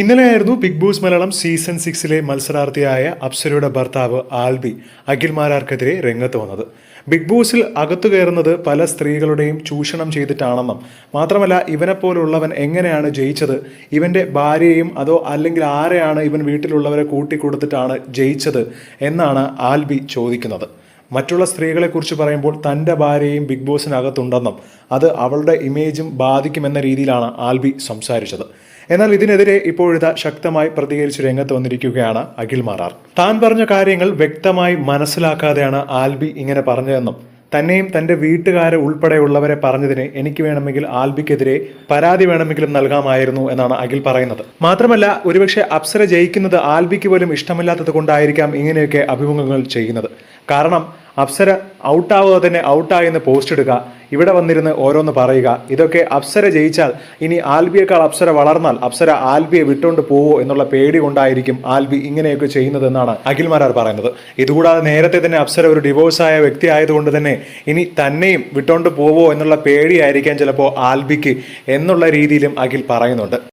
ഇന്നലെയായിരുന്നു big boss Malayalam season സിക്സിലെ മത്സരാർത്ഥിയായ അപ്സരയുടെ ഭർത്താവ് ആൽബി അഖിൽമാരാർക്കെതിരെ രംഗത്ത് വന്നത്. ബിഗ് ബോസിൽ അകത്തു കയറുന്നത് പല സ്ത്രീകളുടെയും ചൂഷണം ചെയ്തിട്ടാണെന്നും മാത്രമല്ല ഇവനെപ്പോലുള്ളവൻ എങ്ങനെയാണ് ജയിച്ചത്? ഇവന്റെ ഭാര്യയെയും അതോ അല്ലെങ്കിൽ ആരെയാണ് ഇവൻ വീട്ടിലുള്ളവരെ കൂട്ടിക്കൊടുത്തിട്ടാണ് ജയിച്ചത്? എന്നാണ് ആൽബി ചോദിക്കുന്നത്. മറ്റുള്ള സ്ത്രീകളെക്കുറിച്ച് പറയുമ്പോൾ തന്റെ ഭാര്യയും ബിഗ് ബോസിനകത്തുണ്ടെന്നും അത് അവളുടെ ഇമേജും ബാധിക്കുമെന്ന രീതിയിലാണ് ആൽബി സംസാരിച്ചത്. എന്നാൽ ഇതിനെതിരെ ഇപ്പോഴിതാ ശക്തമായി പ്രതികരിച്ച് രംഗത്ത് വന്നിരിക്കുകയാണ് അഖിൽ മാറാർ താൻ പറഞ്ഞ കാര്യങ്ങൾ വ്യക്തമായി മനസ്സിലാക്കാതെയാണ് ആൽബി ഇങ്ങനെ പറഞ്ഞതെന്നും തന്നെയും തന്റെ വീട്ടുകാരെ ഉൾപ്പെടെയുള്ളവരെ പറഞ്ഞതിന് എനിക്ക് വേണമെങ്കിൽ ആൽബിക്കെതിരെ പരാതി വേണമെങ്കിലും നൽകാമായിരുന്നു എന്നാണ് അഖിൽ പറയുന്നത്. മാത്രമല്ല ഒരുപക്ഷെ അപ്സര ജയിക്കുന്നത് ആൽബിക്ക് പോലും ഇഷ്ടമില്ലാത്തത് കൊണ്ടായിരിക്കാം ഇങ്ങനെയൊക്കെ അഭിമുഖങ്ങൾ ചെയ്യുന്നത്. കാരണം അപ്സര ഔട്ടാവുക തന്നെ ഔട്ടായി എന്ന് പോസ്റ്റ് ഇടുക. ഇവിടെ വന്നിരുന്ന് ഓരോന്ന് പറയുക. ഇതൊക്കെ അപ്സര ജയിച്ചാൽ ഇനി ആൽബിയേക്കാൾ അപ്സര വളർന്നാൽ അപ്സര ആൽബിയെ വിട്ടുകൊണ്ട് പോവോ എന്നുള്ള പേടി കൊണ്ടായിരിക്കും ആൽബി ഇങ്ങനെയൊക്കെ ചെയ്യുന്നതെന്നാണ് അഖിൽമാരാർ പറയുന്നത്. ഇതുകൂടാതെ നേരത്തെ തന്നെ അപ്സര ഒരു ഡിവോഴ്സ് ആയ വ്യക്തി ആയതുകൊണ്ട് തന്നെ ഇനി തന്നെയും വിട്ടുകൊണ്ട് പോവോ എന്നുള്ള പേടിയായിരിക്കാം ചിലപ്പോൾ ആൽബിക്ക് എന്നുള്ള രീതിയിലും അഖിൽ പറയുന്നുണ്ട്.